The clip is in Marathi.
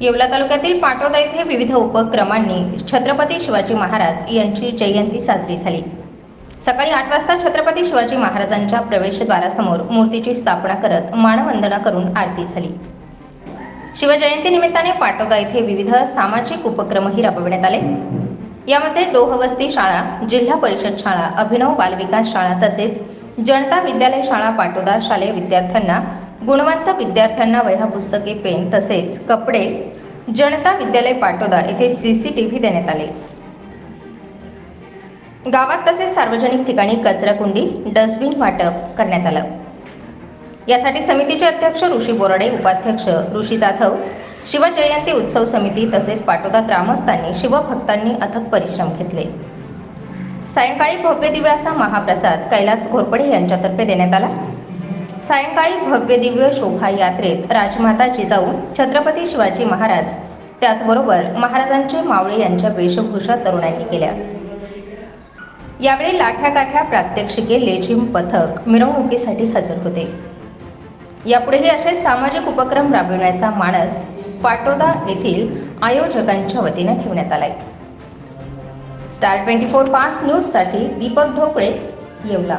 येवला तालुक्यातील पाटोदा येथे विविध उपक्रमांनी छत्रपती शिवाजी महाराज यांची जयंती साजरी झाली. सकाळी आठ वाजता छत्रपती शिवाजी महाराजांच्या प्रवेशद्वारासमोर मूर्तीची स्थापना करत मानवंदना करून आरती झाली. शिवजयंती निमित्ताने पाटोदा येथे विविध सामाजिक उपक्रमही राबविण्यात आले. यामध्ये डोहवस्ती शाळा जिल्हा परिषद शाळा अभिनव बालविकास शाळा तसेच जनता विद्यालय शाळा पाटोदा शालेय विद्यार्थ्यांना गुणवंत विद्यार्थ्यांना वह्या पुस्तके पेन तसेच कपडे जनता विद्यालय पाटोदा येथे सी सी टी व्ही देण्यात आले. गावात तसेच सार्वजनिक ठिकाणी कचराकुंडी डस्टबिन वाटप करण्यात आलं. यासाठी समितीचे अध्यक्ष ऋषी बोराडे उपाध्यक्ष ऋषी जाधव शिवजयंती उत्सव समिती तसेच पाटोदा ग्रामस्थांनी शिवभक्तांनी अथक परिश्रम घेतले. सायंकाळी भव्य दिव्याचा महाप्रसाद कैलास घोरपडे यांच्यातर्फे देण्यात आला. सायंकाळी भव्य दिव्य शोभा यात्रेत राजमाता जिजाऊ छत्रपती शिवाजी महाराज त्याचबरोबर महाराजांचे मावळे यांच्या वेशभूषा तरुणांनी केल्या. यावेळी लाठ्या काठ्या प्रात्यक्षिके लेझिम पथक मिरवणुकीसाठी हजर होते. यापुढेही असे सामाजिक उपक्रम राबविण्याचा मानस पाटोदा येथील आयोजकांच्या वतीने ठेवण्यात आलाय. स्टार ट्वेंटी फोर फास्ट न्यूजसाठी दीपक ढोकळे येवला.